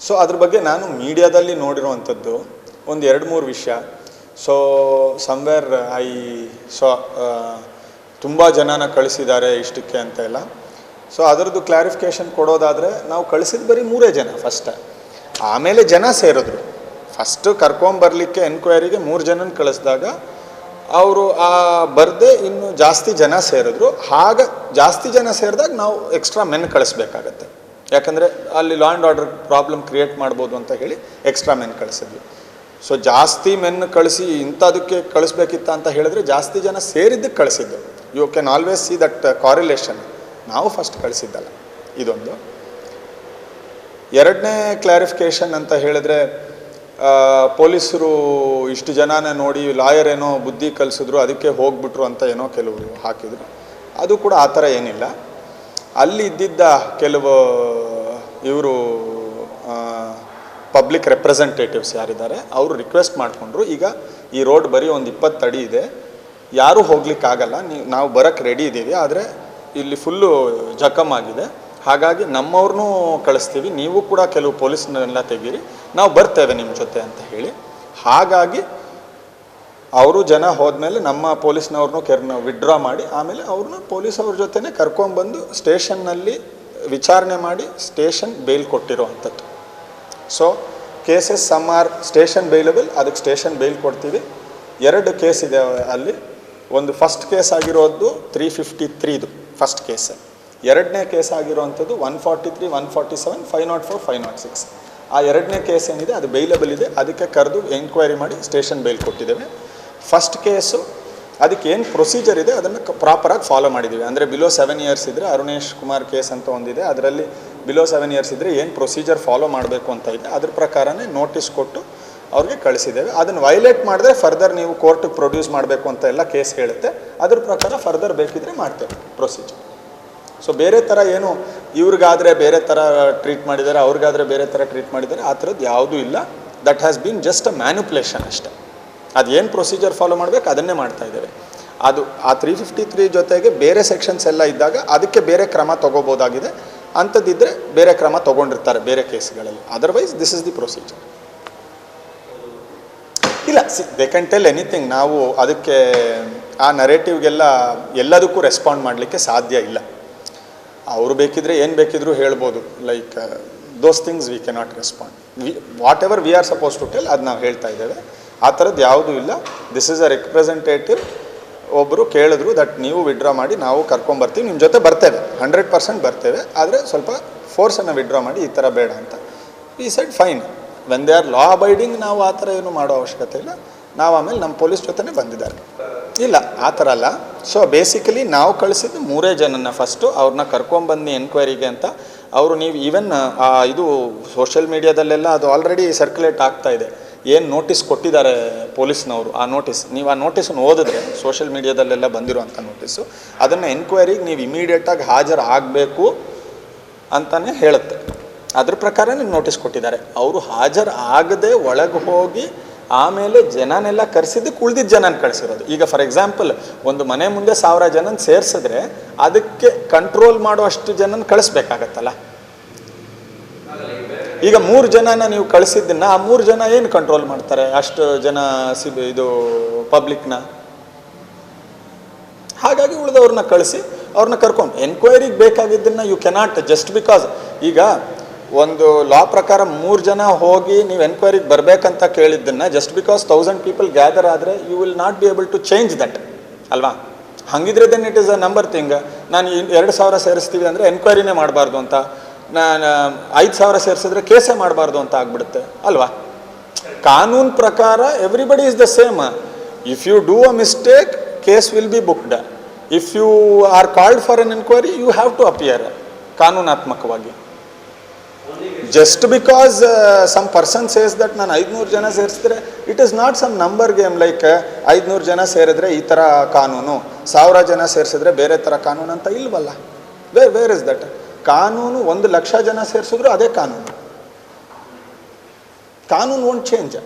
So ಅದ್ರ ಬಗ್ಗೆ ನಾನು ಮೀಡಿಯಾದಲ್ಲಿ ನೋಡಿರುವಂಥದ್ದು ಒಂದು ಎರಡು ಮೂರು ವಿಷಯ. ಸೊ ಸಮ್ವೇರ್ ಐ ಸೊ ತುಂಬ ಜನನ ಕಳಿಸಿದ್ದಾರೆ ಇಷ್ಟಕ್ಕೆ ಅಂತ ಎಲ್ಲ. ಸೊ ಅದರದ್ದು ಕ್ಲಾರಿಫಿಕೇಷನ್ ಕೊಡೋದಾದರೆ ನಾವು ಕಳಿಸಿದ ಬರೀ ಮೂರೇ ಜನ ಫಸ್ಟ್ ಆಮೇಲೆ ಜನ ಸೇರಿದ್ರು. ಫಸ್ಟು ಕರ್ಕೊಂಬರ್ಲಿಕ್ಕೆ ಎನ್ಕ್ವೈರಿಗೆ ಮೂರು ಜನನ ಕಳಿಸಿದಾಗ ಅವರು, ಆ, ಬರದೆ ಇನ್ನು ಜಾಸ್ತಿ ಜನ ಸೇರಿದ್ರು. ಆಗ ಜಾಸ್ತಿ ಜನ ಸೇರಿದಾಗ ನಾವು ಎಕ್ಸ್ಟ್ರಾ ಮೆನ್ ಕಳಿಸ್ಬೇಕಾಗತ್ತೆ. ಯಾಕಂದರೆ ಅಲ್ಲಿ law and order problem create ಮಾಡ್ಬೋದು ಅಂತ ಹೇಳಿ ಎಕ್ಸ್ಟ್ರಾ ಮೆನ್ ಕಳಿಸಿದ್ವಿ. ಸೊ ಜಾಸ್ತಿ ಮೆನ್ ಕಳಿಸಿ ಇಂಥದಕ್ಕೆ ಕಳಿಸ್ಬೇಕಿತ್ತ ಅಂತ ಹೇಳಿದ್ರೆ ಜಾಸ್ತಿ ಜನ ಸೇರಿದ್ದಕ್ಕೆ ಕಳಿಸಿದ್ದು. You can always see that correlation ನಾವು ಫಸ್ಟ್ ಕಳಿಸಿದ್ದಲ್ಲ. ಇದೊಂದು. ಎರಡನೇ ಕ್ಲಾರಿಫಿಕೇಷನ್ ಅಂತ ಹೇಳಿದ್ರೆ ಪೊಲೀಸರು ಇಷ್ಟು ಜನನ ನೋಡಿ ಲಾಯರ್ ಏನೋ ಬುದ್ಧಿ ಕಲಿಸಿದ್ರು, ಅದಕ್ಕೆ ಹೋಗ್ಬಿಟ್ರು ಅಂತ ಏನೋ ಕೆಲವರು ಹಾಕಿದರು. ಅದು ಕೂಡ ಆ ಥರ ಏನಿಲ್ಲ. ಅಲ್ಲಿ ಇದ್ದಿದ್ದ ಕೆಲವು, ಇವರು ಪಬ್ಲಿಕ್ ರೆಪ್ರೆಸೆಂಟೇಟಿವ್ಸ್ ಯಾರಿದ್ದಾರೆ, ಅವರು ರಿಕ್ವೆಸ್ಟ್ ಮಾಡಿಕೊಂಡ್ರು, ಈಗ ಈ ರೋಡ್ ಬರೀ ಒಂದು ಇಪ್ಪತ್ತು ಅಡಿ ಇದೆ, ಯಾರೂ ಹೋಗ್ಲಿಕ್ಕಾಗಲ್ಲ ನೀವು ನಾವು ಬರೋಕ್ಕೆ ರೆಡಿ ಇದ್ದೀವಿ ಆದರೆ ಇಲ್ಲಿ ಫುಲ್ಲು ಜಖಮ್ ಆಗಿದೆ, ಹಾಗಾಗಿ ನಮ್ಮವ್ರನ್ನೂ ಕಳಿಸ್ತೀವಿ, ನೀವು ಕೂಡ ಕೆಲವು ಪೊಲೀಸ್ನೆಲ್ಲ ತೆಗೀರಿ, ನಾವು ಬರ್ತೇವೆ ನಿಮ್ಮ ಜೊತೆ ಅಂತ ಹೇಳಿ, ಹಾಗಾಗಿ ಅವರು ಜನ ಹೋದ್ಮೇಲೆ ನಮ್ಮ ಪೊಲೀಸ್ನವ್ರನ್ನೂ ಕೆರ್ನ ವಿಡ್ರಾ ಮಾಡಿ, ಆಮೇಲೆ ಅವ್ರನ್ನ ಪೊಲೀಸ್ ಅವ್ರ ಜೊತೆನೇ ಕರ್ಕೊಂಡ್ಬಂದು ಸ್ಟೇಷನ್ನಲ್ಲಿ ವಿಚಾರಣೆ ಮಾಡಿ ಸ್ಟೇಷನ್ ಬೇಲ್ ಕೊಟ್ಟಿರೋ ಅಂಥದ್ದು so cases some are station bailable ಅದಕ್ಕೆ ಸ್ಟೇಷನ್ ಬೇಲ್ ಕೊಡ್ತೀವಿ. ಎರಡು ಕೇಸ್ ಇದೆ ಅಲ್ಲಿ. ಒಂದು ಫಸ್ಟ್ ಕೇಸ್ ಆಗಿರೋದು ತ್ರೀ ಫಿಫ್ಟಿ ತ್ರೀದು ಫಸ್ಟ್ ಕೇಸ್ ಎರಡನೇ case ಆಗಿರೋವಂಥದ್ದು one forty three one forty seven five not four five not six ಆ ಎರಡನೇ ಕೇಸ್ ಏನಿದೆ, ಅದು ಬೈಲಬಲ್ ಇದೆ. ಅದಕ್ಕೆ ಕರೆದು ಎಂಕ್ವೈರಿ ಮಾಡಿ ಸ್ಟೇಷನ್ ಬೇಲ್ ಕೊಟ್ಟಿದ್ದೇವೆ. ಫಸ್ಟ್ ಕೇಸು ಅದಕ್ಕೆ ಏನು ಪ್ರೊಸೀಜರ್ ಇದೆ, ಅದನ್ನು ಪ್ರಾಪರಾಗಿ ಫಾಲೋ ಮಾಡಿದ್ದೀವಿ ಅಂದರೆ ಬಿಲೋ ಸೆವೆನ್ ಇಯರ್ಸ್ ಇದ್ದರೆ ಅರುಣೇಶ್ ಕುಮಾರ್ ಕೇಸ್ ಅಂತ ಒಂದಿದೆ. ಅದರಲ್ಲಿ ಬಿಲೋ ಸೆವೆನ್ ಇಯರ್ಸ್ ಇದ್ದರೆ ಏನು ಪ್ರೊಸೀಜರ್ ಫಾಲೋ ಮಾಡಬೇಕು ಅಂತ ಇದೆ. ಅದ್ರ ಪ್ರಕಾರನೇ ನೋಟಿಸ್ ಕೊಟ್ಟು ಅವ್ರಿಗೆ ಕಳಿಸಿದ್ದೇವೆ. ಅದನ್ನು ವೈಲೇಟ್ ಮಾಡಿದ್ರೆ ಫರ್ದರ್ ನೀವು ಕೋರ್ಟಿಗೆ ಪ್ರೊಡ್ಯೂಸ್ ಮಾಡಬೇಕು ಅಂತ ಎಲ್ಲ ಕೇಸ್ ಹೇಳುತ್ತೆ. ಅದ್ರ ಪ್ರಕಾರ ಫರ್ದರ್ ಬೇಕಿದ್ರೆ ಮಾಡ್ತೇವೆ ಪ್ರೊಸೀಜರ್ ಸೊ ಬೇರೆ ಥರ ಏನು ಇವ್ರಿಗಾದರೆ ಬೇರೆ ಥರ ಟ್ರೀಟ್ ಮಾಡಿದ್ದಾರೆ, ಅವ್ರಿಗಾದರೆ ಬೇರೆ ಥರ ಟ್ರೀಟ್ ಮಾಡಿದ್ದಾರೆ, ಆ ಥರದ್ದು ಯಾವುದೂ ಇಲ್ಲ. That has been just a manipulation ಅಷ್ಟೇ. ಅದೇನು ಪ್ರೊಸೀಜರ್ ಫಾಲೋ ಮಾಡಬೇಕು, ಅದನ್ನೇ ಮಾಡ್ತಾ ಇದ್ದೇವೆ. ಅದು ಆ ತ್ರೀ ಫಿಫ್ಟಿ ತ್ರೀ ಜೊತೆಗೆ ಬೇರೆ ಸೆಕ್ಷನ್ಸ್ ಎಲ್ಲ ಇದ್ದಾಗ ಅದಕ್ಕೆ ಬೇರೆ ಕ್ರಮ ತೊಗೋಬೋದಾಗಿದೆ. ಅಂಥದ್ದಿದ್ದರೆ ಬೇರೆ ಕ್ರಮ ತೊಗೊಂಡಿರ್ತಾರೆ ಬೇರೆ ಕೇಸ್ಗಳಲ್ಲಿ. Otherwise this is the procedure ಇಲ್ಲ see they can tell anything ನಾವು ಅದಕ್ಕೆ ಆ ನರೇಟಿವ್ಗೆಲ್ಲ ಎಲ್ಲದಕ್ಕೂ ರೆಸ್ಪಾಂಡ್ ಮಾಡಲಿಕ್ಕೆ ಸಾಧ್ಯ ಇಲ್ಲ. ಅವರು ಬೇಕಿದ್ರೆ ಏನು ಬೇಕಿದ್ರೂ ಹೇಳ್ಬೋದು. Like those things we cannot respond we whatever we are supposed to tell ಅದು ನಾವು ಹೇಳ್ತಾ ಇದ್ದೇವೆ. ಆ ಥರದ್ದು ಯಾವುದೂ ಇಲ್ಲ. ದಿಸ್ ಇಸ್ ಅ ರೆಪ್ರೆಸೆಂಟೇಟಿವ್ ಒಬ್ಬರು ಕೇಳಿದ್ರು ದಟ್ ನೀವು ವಿಡ್ರಾ ಮಾಡಿ ನಾವು ಕರ್ಕೊಂಬರ್ತೀವಿ ನಿಮ್ಮ ಜೊತೆ ಬರ್ತೇವೆ ಹಂಡ್ರೆಡ್ ಪರ್ಸೆಂಟ್ ಬರ್ತೇವೆ, ಆದರೆ ಸ್ವಲ್ಪ ಫೋರ್ಸನ್ನು ವಿಡ್ರಾ ಮಾಡಿ ಈ ಥರ ಬೇಡ ಅಂತ. ಈ side fine when they are law abiding ನಾವು ಆ ಥರ ಏನು ಮಾಡೋ ಅವಶ್ಯಕತೆ ಇಲ್ಲ. ನಾವು ಆಮೇಲೆ ನಮ್ಮ ಪೊಲೀಸ್ ಜೊತೆನೇ ಬಂದಿದ್ದಾರೆ. ಇಲ್ಲ, ಆ ಥರ ಅಲ್ಲ. ಸೊ ಬೇಸಿಕಲಿ ನಾವು ಕಳಿಸಿದ್ದು ಮೂರೇ ಜನನ ಫಸ್ಟು ಅವ್ರನ್ನ ಕರ್ಕೊಂಬಂದು ಎನ್ಕ್ವೈರಿಗೆ ಅಂತ. ಅವರು ನೀವು ಈವನ್ ಇದು ಸೋಷಿಯಲ್ ಮೀಡಿಯಾದಲ್ಲೆಲ್ಲ ಅದು ಆಲ್ರೆಡಿ ಸರ್ಕ್ಯುಲೇಟ್ ಆಗ್ತಾ ಇದೆ. ಏನು ನೋಟಿಸ್ ಕೊಟ್ಟಿದ್ದಾರೆ ಪೊಲೀಸ್ನವರು ಆ ನೋಟಿಸ್ ನೀವು ಆ ನೋಟಿಸನ್ನು ಓದಿದ್ರೆ ಸೋಷಿಯಲ್ ಮೀಡಿಯಾದಲ್ಲೆಲ್ಲ ಬಂದಿರುವಂಥ ನೋಟಿಸು ಅದನ್ನು ಎನ್ಕ್ವೈರಿಗೆ ನೀವು ಇಮಿಡಿಯೇಟಾಗಿ ಹಾಜರು ಆಗಬೇಕು ಅಂತಲೇ ಹೇಳುತ್ತೆ. ಅದ್ರ ಪ್ರಕಾರ ನೀವು ನೋಟಿಸ್ ಕೊಟ್ಟಿದ್ದಾರೆ. ಅವರು ಹಾಜರು ಆಗದೆ ಒಳಗೆ ಹೋಗಿ ಆಮೇಲೆ ಜನನೆಲ್ಲ ಕರೆಸಿದ್ದಕ್ಕೆ ಉಳ್ದಿದ್ದ ಜನನ ಕಳಿಸಿರೋದು. ಈಗ ಫಾರ್ ಎಕ್ಸಾಂಪಲ್ ಒಂದು ಮನೆ ಮುಂದೆ ಸಾವಿರ ಜನನ ಸೇರಿಸಿದ್ರೆ ಅದಕ್ಕೆ ಕಂಟ್ರೋಲ್ ಮಾಡುವಷ್ಟು ಜನನ ಕಳಿಸ್ಬೇಕಾಗತ್ತಲ್ಲ. ಈಗ ಮೂರು ಜನನ ನೀವು ಕಳಿಸಿದ್ದನ್ನ ಆ ಮೂರು ಜನ ಏನು ಕಂಟ್ರೋಲ್ ಮಾಡ್ತಾರೆ? ಅಷ್ಟು ಜನ ಸಿ ಇದು ಪಬ್ಲಿಕ್ನ ಹಾಗಾಗಿ ಉಳಿದವ್ರನ್ನ ಕಳಿಸಿ ಅವ್ರನ್ನ ಕರ್ಕೊಂಡು. ಎನ್ಕ್ವೈರಿಗೆ ಬೇಕಾಗಿದ್ದನ್ನ ಯು ಕೆನಾಟ್ ಜಸ್ಟ್ ಬಿಕಾಸ್ ಈಗ ಒಂದು ಲಾ ಪ್ರಕಾರ ಮೂರು ಜನ ಹೋಗಿ ನೀವು ಎನ್ಕ್ವೈರಿಗೆ ಬರಬೇಕಂತ ಕೇಳಿದ್ದನ್ನ just because thousand people gather ಆದರೆ you will not be able to change that ಅಲ್ವಾ? ಹಂಗಿದ್ರೆ then it is a number thing ನಾನು ಎರಡು ಸಾವಿರ ಸೇರಿಸ್ತೀವಿ ಅಂದರೆ ಎನ್ಕ್ವೈರಿನೇ ಮಾಡಬಾರ್ದು ಅಂತ. ನಾನು ಐದು ಸಾವಿರ ಸೇರಿಸಿದ್ರೆ ಕೇಸೇ ಮಾಡಬಾರ್ದು ಅಂತ ಆಗ್ಬಿಡುತ್ತೆ. ಅಲ್ವಾ? ಕಾನೂನು ಪ್ರಕಾರ everybody is the same if you do a mistake case will be booked if you are called for an enquiry you have to appear ಕಾನೂನಾತ್ಮಕವಾಗಿ. Just because some person says that ನಾನು ಐದುನೂರು ಜನ ಸೇರಿಸಿದ್ರೆ it is not some number game like ಐದುನೂರು ಜನ ಸೇರಿದ್ರೆ ಈ ಥರ ಕಾನೂನು, ಸಾವಿರ ಜನ ಸೇರಿಸಿದ್ರೆ ಬೇರೆ ಥರ ಕಾನೂನು ಅಂತ ಇಲ್ವಲ್ಲ? ವೇರ್ ವೇರ್ ಇಸ್ ದಟ್ ಕಾನೂನು ಒಂದು ಲಕ್ಷ ಜನ ಸೇರಿಸಿದ್ರು ಅದೇ ಕಾನೂನು. ಕಾನೂನು ಒಂದು ಚೇಂಜ್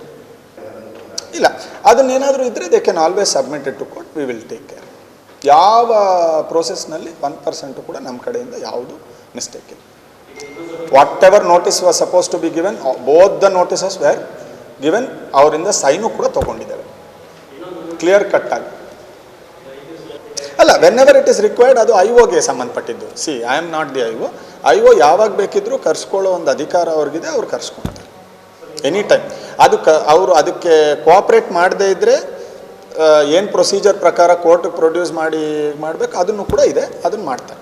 ಇಲ್ಲ, ಅದನ್ನೇನಾದರೂ ಇದ್ದರೆ they can always submitted to court we will take care ಯಾವ ಪ್ರೋಸೆಸ್ನಲ್ಲಿ ಒನ್ ಪರ್ಸೆಂಟು ಕೂಡ ನಮ್ಮ ಕಡೆಯಿಂದ ಯಾವುದು ಮಿಸ್ಟೇಕ್ ಇಲ್ಲ. Whatever notice was supposed to be given both the notices were given ಅವರಿಂದ ಸೈನು ಕೂಡ ತೊಗೊಂಡಿದ್ದೇವೆ ಕ್ಲಿಯರ್ ಕಟ್ ಆಗಿ. ಅಲ್ಲ whenever it is required ಅದು ಐ ಒಗೆ ಸಂಬಂಧಪಟ್ಟಿದ್ದು. See I am not the I O I O ಯಾವಾಗ ಬೇಕಿದ್ರೂ ಕರ್ಸ್ಕೊಳ್ಳೋ ಒಂದು ಅಧಿಕಾರ ಅವ್ರಿಗಿದೆ, ಅವ್ರು ಕರ್ಸ್ಕೊಳ್ತಾರೆ ಎನಿ ಟೈಮ್ ಅದು ಕ, ಅವರು ಅದಕ್ಕೆ ಕೋಆಪ್ರೇಟ್ ಮಾಡದೇ ಇದ್ದರೆ ಏನು ಪ್ರೊಸೀಜರ್ ಪ್ರಕಾರ ಕೋರ್ಟ್ ಪ್ರೊಡ್ಯೂಸ್ ಮಾಡಿ, ಮಾಡಬೇಕು, ಅದನ್ನು ಕೂಡ ಇದೆ, ಅದನ್ನು ಮಾಡ್ತಾರೆ.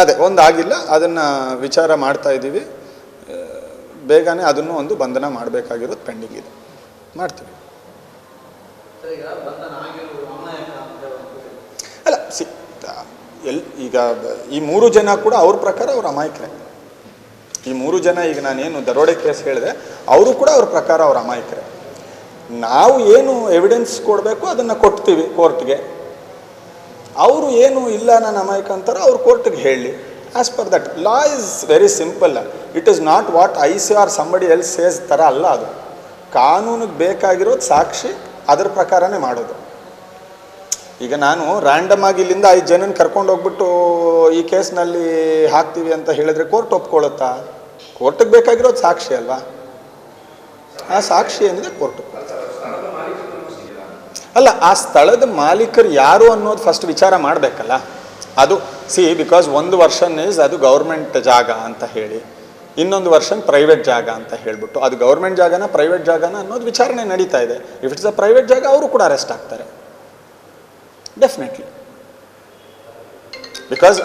ಅದೇ ಒಂದು ಆಗಿಲ್ಲ ಅದನ್ನು ವಿಚಾರ ಮಾಡ್ತಾ ಇದ್ದೀವಿ. ಬೇಗನೆ ಅದನ್ನು ಒಂದು ಬಂಧನ ಮಾಡಬೇಕಾಗಿರೋದು ಪೆಂಡಿಂಗ್ ಇದೆ. ಮಾಡ್ತೀವಿ. ಅಲ್ಲ ಸಿ ಎಲ್ ಈಗ ಈ ಮೂರು ಜನ ಕೂಡ ಅವ್ರ ಪ್ರಕಾರ ಅವ್ರ ಅಮಾಯಕರೇ. ಈ ಮೂರು ಜನ ಈಗ ನಾನೇನು ದರೋಡೆ ಕೇಸ್ ಹೇಳಿದೆ ಅವರು ಕೂಡ ಅವ್ರ ಪ್ರಕಾರ ಅವ್ರ ಅಮಾಯಕರೇ. ನಾವು ಏನು ಎವಿಡೆನ್ಸ್ ಕೊಡಬೇಕು ಅದನ್ನು ಕೊಡ್ತೀವಿ ಕೋರ್ಟ್ಗೆ ಅವರು ಏನು ಇಲ್ಲ ನಾನು ಅಮಾಯಕ ಅಂತಾರೋ ಅವ್ರು ಕೋರ್ಟ್ಗೆ ಹೇಳಿ. As per that law is very simple it is not what I see or somebody else says ಥರ ಅಲ್ಲ ಅದು. ಕಾನೂನಿಗೆ ಬೇಕಾಗಿರೋದು ಸಾಕ್ಷಿ, ಅದ್ರ ಪ್ರಕಾರನೇ ಮಾಡೋದು. ಈಗ ನಾನು ರ್ಯಾಂಡಮ್ ಆಗಿ ಇಲ್ಲಿಂದ ಐದು ಜನನ ಕರ್ಕೊಂಡು ಹೋಗ್ಬಿಟ್ಟು ಈ ಕೇಸ್ನಲ್ಲಿ ಹಾಕ್ತೀವಿ ಅಂತ ಹೇಳಿದ್ರೆ ಕೋರ್ಟ್ ಒಪ್ಕೊಳ್ಳುತ್ತಾ? ಕೋರ್ಟಿಗೆ ಬೇಕಾಗಿರೋದು ಸಾಕ್ಷಿ ಅಲ್ವಾ? ಆ ಸಾಕ್ಷಿ ಅಂದರೆ ಕೋರ್ಟ್. ಅಲ್ಲ, ಆ ಸ್ಥಳದ ಮಾಲೀಕರು ಯಾರು ಅನ್ನೋದು ಫಸ್ಟ್ ವಿಚಾರ ಮಾಡಬೇಕಲ್ಲ? ಅದು ಸಿ ಬಿಕಾಸ್ ಒಂದು ವರ್ಷನ್ ಇಸ್ ಅದು ಗೌರ್ಮೆಂಟ್ ಜಾಗ ಅಂತ ಹೇಳಿ, ಇನ್ನೊಂದು ವರ್ಷನ್ ಪ್ರೈವೇಟ್ ಜಾಗ ಅಂತ ಹೇಳ್ಬಿಟ್ಟು, ಅದು ಗೌರ್ಮೆಂಟ್ ಜಾಗನ ಪ್ರೈವೇಟ್ ಜಾಗನ ಅನ್ನೋದು ವಿಚಾರಣೆ ನಡೀತಾ ಇದೆ. ಇಫ್ ಇಟ್ಸ್ ಅ ಪ್ರೈವೇಟ್ ಜಾಗ, ಅವರು ಕೂಡ ಅರೆಸ್ಟ್ ಆಗ್ತಾರೆ. ಡೆಫಿನೆಟ್ಲಿ ಬಿಕಾಸ್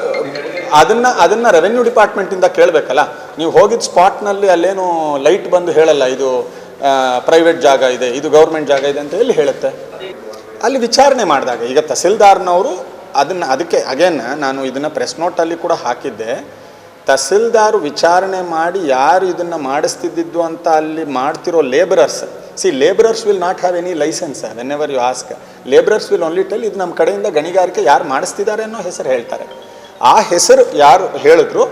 ಅದನ್ನ ಅದನ್ನ ರೆವೆನ್ಯೂ ಡಿಪಾರ್ಟ್ಮೆಂಟಿಂದ ಕೇಳಬೇಕಲ್ಲ, ನೀವು ಹೋಗಿದ್ದ ಸ್ಪಾಟ್ನಲ್ಲಿ ಅಲ್ಲೇನು ಲೈಟ್ ಬಂದು ಹೇಳಲ್ಲ, ಇದು ಪ್ರೈವೇಟ್ ಜಾಗ ಇದೆ, ಇದು ಗೌರ್ಮೆಂಟ್ ಜಾಗ ಇದೆ ಅಂತ ಎಲ್ಲಿ ಹೇಳುತ್ತೆ? ಅಲ್ಲಿ ವಿಚಾರಣೆ ಮಾಡಿದಾಗ, ಈಗ ತಹಸೀಲ್ದಾರ್ನವರು ಅದನ್ನು ಅದಕ್ಕೆ ಅಗೇನ್ ನಾನು ಇದನ್ನು ಪ್ರೆಸ್ ನೋಟಲ್ಲಿ ಕೂಡ ಹಾಕಿದ್ದೆ. ತಹಸೀಲ್ದಾರ್ ವಿಚಾರಣೆ ಮಾಡಿ ಯಾರು ಇದನ್ನು ಮಾಡಿಸ್ತಿದ್ದಿದ್ದು ಅಂತ ಅಲ್ಲಿ ಮಾಡ್ತಿರೋ labourers see labourers will not have any licence whenever you ask labourers will only tell ಇದು ನಮ್ಮ ಕಡೆಯಿಂದ ಗಣಿಗಾರಿಕೆ ಯಾರು ಮಾಡಿಸ್ತಿದ್ದಾರೆ ಅನ್ನೋ ಹೆಸರು ಹೇಳ್ತಾರೆ. ಆ ಹೆಸರು ಯಾರು ಹೇಳಿದ್ರು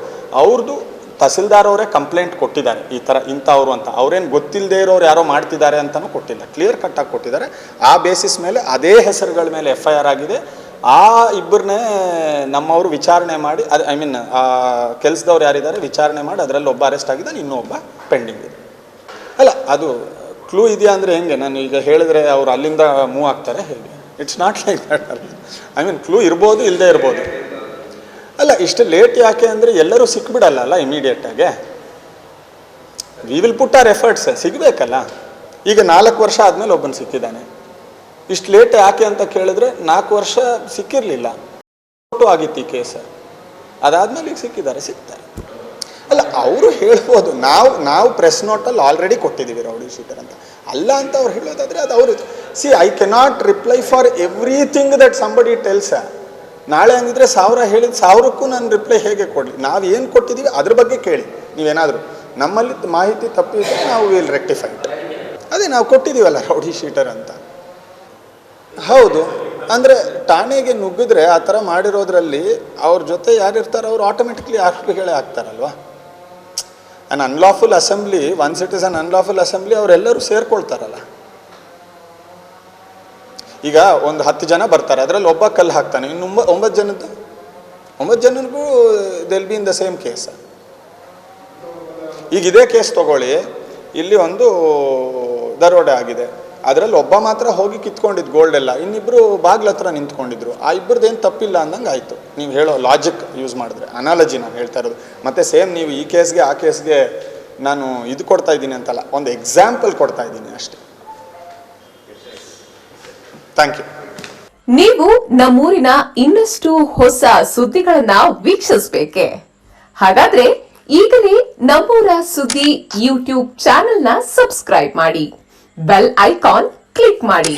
ಅವ್ರದ್ದು ತಹಸೀಲ್ದಾರ್ ಅವರೇ ಕಂಪ್ಲೇಂಟ್ ಕೊಟ್ಟಿದ್ದಾರೆ, ಈ ಥರ ಇಂಥವ್ರು ಅಂತ. ಅವ್ರೇನು ಗೊತ್ತಿಲ್ಲದೆ ಇರೋರು ಯಾರೋ ಮಾಡ್ತಿದ್ದಾರೆ ಅಂತಲೂ ಕೊಟ್ಟಿಲ್ಲ. ಕ್ಲಿಯರ್ ಕಟ್ಟಾಗಿ ಕೊಟ್ಟಿದ್ದಾರೆ. ಆ ಬೇಸಿಸ್ ಮೇಲೆ ಅದೇ ಹೆಸರುಗಳ ಮೇಲೆ ಎಫ್ ಐ ಆರ್ ಆಗಿದೆ. ಆ ಇಬ್ಬರನ್ನೇ ನಮ್ಮವರು ವಿಚಾರಣೆ ಮಾಡಿ, ಅದು ಐ ಮೀನ್ ಆ ಕೆಲಸದವ್ರು ಯಾರಿದ್ದಾರೆ ವಿಚಾರಣೆ ಮಾಡಿ ಅದರಲ್ಲಿ ಒಬ್ಬ ಅರೆಸ್ಟ್ ಆಗಿದ್ದಾನೆ, ಇನ್ನೊಬ್ಬ ಪೆಂಡಿಂಗ್ ಇದೆ. ಅಲ್ಲ, ಅದು ಕ್ಲೂ ಇದೆಯಾ ಅಂದರೆ ಹೆಂಗೆ? ನಾನು ಈಗ ಹೇಳಿದ್ರೆ ಅವ್ರು ಅಲ್ಲಿಂದ ಮೂವ್ ಆಗ್ತಾರೆ ಹೇಗೆ? It's not like that I mean clue ಇರ್ಬೋದು ಇಲ್ಲದೆ ಇರ್ಬೋದು. ಅಲ್ಲ, ಇಷ್ಟು ಲೇಟ್ ಯಾಕೆ ಅಂದರೆ ಎಲ್ಲರೂ ಸಿಕ್ಬಿಡಲ್ಲ ಅಲ್ಲ ಇಮಿಡಿಯೇಟಾಗೆ we will put our efforts ಸಿಗಬೇಕಲ್ಲ? ಈಗ ನಾಲ್ಕು ವರ್ಷ ಆದಮೇಲೆ ಒಬ್ಬನು ಸಿಕ್ಕಿದ್ದಾನೆ. ಇಷ್ಟು ಲೇಟ್ ಯಾಕೆ ಅಂತ ಕೇಳಿದ್ರೆ ನಾಲ್ಕು ವರ್ಷ ಸಿಕ್ಕಿರಲಿಲ್ಲ. ಆಗಿತ್ತು ಈ ಕೇಸ ಅದಾದ್ಮೇಲೆ ಈಗ ಸಿಕ್ಕಿದ್ದಾರೆ ಸಿಗ್ತಾರೆ ಅಲ್ಲ, ಅವರು ಹೇಳ್ಬೋದು, ನಾವು ನಾವು ಪ್ರೆಸ್ ನೋಟಲ್ಲಿ ಆಲ್ರೆಡಿ ಕೊಟ್ಟಿದ್ದೀವಿ ರೌಡಿ ಶೀಟರ್ ಅಂತ. ಅಲ್ಲ ಅಂತ ಅವ್ರು ಹೇಳೋದಾದರೆ ಅದು ಅವರು see I cannot reply for everything that somebody tells ನಾಳೆ ಹಂಗಿದ್ರೆ ಸಾವಿರ ಹೇಳಿದ ಸಾವಿರಕ್ಕೂ ನಾನು ರಿಪ್ಲೈ ಹೇಗೆ ಕೊಡಲಿ? ನಾವು ಏನು ಕೊಟ್ಟಿದ್ದೀವಿ ಅದ್ರ ಬಗ್ಗೆ ಕೇಳಿ. ನೀವೇನಾದರೂ. ನಮ್ಮಲ್ಲಿ ಮಾಹಿತಿ ತಪ್ಪಿದ್ರೆ ನಾವು ವಿಲ್ ರೆಕ್ಟಿಫೈ ಅದೇ ನಾವು ಕೊಟ್ಟಿದ್ದೀವಲ್ಲ ರೌಡಿ ಶೀಟರ್ ಅಂತ. ಹೌದು. ಅಂದರೆ ಠಾಣೆಗೆ ನುಗ್ಗಿದ್ರೆ ಆ ಥರ ಮಾಡಿರೋದ್ರಲ್ಲಿ ಅವ್ರ ಜೊತೆ ಯಾರಿರ್ತಾರೆ ಅವ್ರು ಆಟೋಮೆಟಿಕ್ಲಿ ಆರೋಪಿಗಳೇ ಆಗ್ತಾರಲ್ವಾ? Un unlawful assembly one it is un unlawful assembly ಅವರೆಲ್ಲರೂ ಸೇರ್ಕೊಳ್ತಾರಲ್ಲ. ಈಗ ಒಂದು ಹತ್ತು ಜನ ಬರ್ತಾರೆ, ಅದರಲ್ಲಿ ಒಬ್ಬ ಕಲ್ಲು ಹಾಕ್ತಾನೆ, ಇನ್ನು ಒಂಬ, ಒಂಬತ್ತು ಜನದ್ದು? ಒಂಬತ್ತು ಜನರಿಗೂ they'll be in the same case ಈಗ ಇದೇ ಕೇಸ್ ತಗೊಳ್ಳಿ, ಇಲ್ಲಿ ಒಂದು ದರೋಡೆ ಆಗಿದೆ. ಅದರಲ್ಲಿ ಒಬ್ಬ ಮಾತ್ರ ಹೋಗಿ ಕಿತ್ಕೊಂಡಿದ್ದು ಗೋಲ್ಡ್ ಎಲ್ಲ. ಇನ್ನಿಬ್ರು ಬಾಗ್ಲ ಹತ್ರ ನಿಂತ್ಕೊಂಡಿದ್ರು. ಆ ಇಬ್ಬರದ್ದು ಏನು ತಪ್ಪಿಲ್ಲ ಅಂದಂಗೆ ಆಯಿತು. ನೀವು ಹೇಳೋ ಲಾಜಿಕ್ ಯೂಸ್ ಮಾಡಿದ್ರೆ. ಅನಾಲಜಿ ನಾನು ಹೇಳ್ತಾ ಇರೋದು. ಮತ್ತೆ ಸೇಮ್ ನೀವು ಈ ಕೇಸ್ಗೆ ಆ ಕೇಸ್ಗೆ ನಾನು ಇದು ಕೊಡ್ತಾ ಇದ್ದೀನಿ ಅಂತಲ್ಲ. ಒಂದು ಎಕ್ಸಾಂಪಲ್ ಕೊಡ್ತಾ ಇದ್ದೀನಿ ಅಷ್ಟೇ. ಥ್ಯಾಂಕ್ ಯು ನೀವು ನಮ್ಮೂರಿನ ಇನ್ನಷ್ಟು ಹೊಸ ಸುದ್ದಿಗಳನ್ನ ವೀಕ್ಷಿಸಬೇಕೆ? ಹಾಗಾದ್ರೆ ಈಗಲೇ ನಮ್ಮೂರ ಸುದ್ದಿ ಯೂಟ್ಯೂಬ್ ಚಾನೆಲ್ನ ಸಬ್ಸ್ಕ್ರೈಬ್ ಮಾಡಿ. ಬೆಲ್ ಐಕಾನ್ ಕ್ಲಿಕ್ ಮಾಡಿ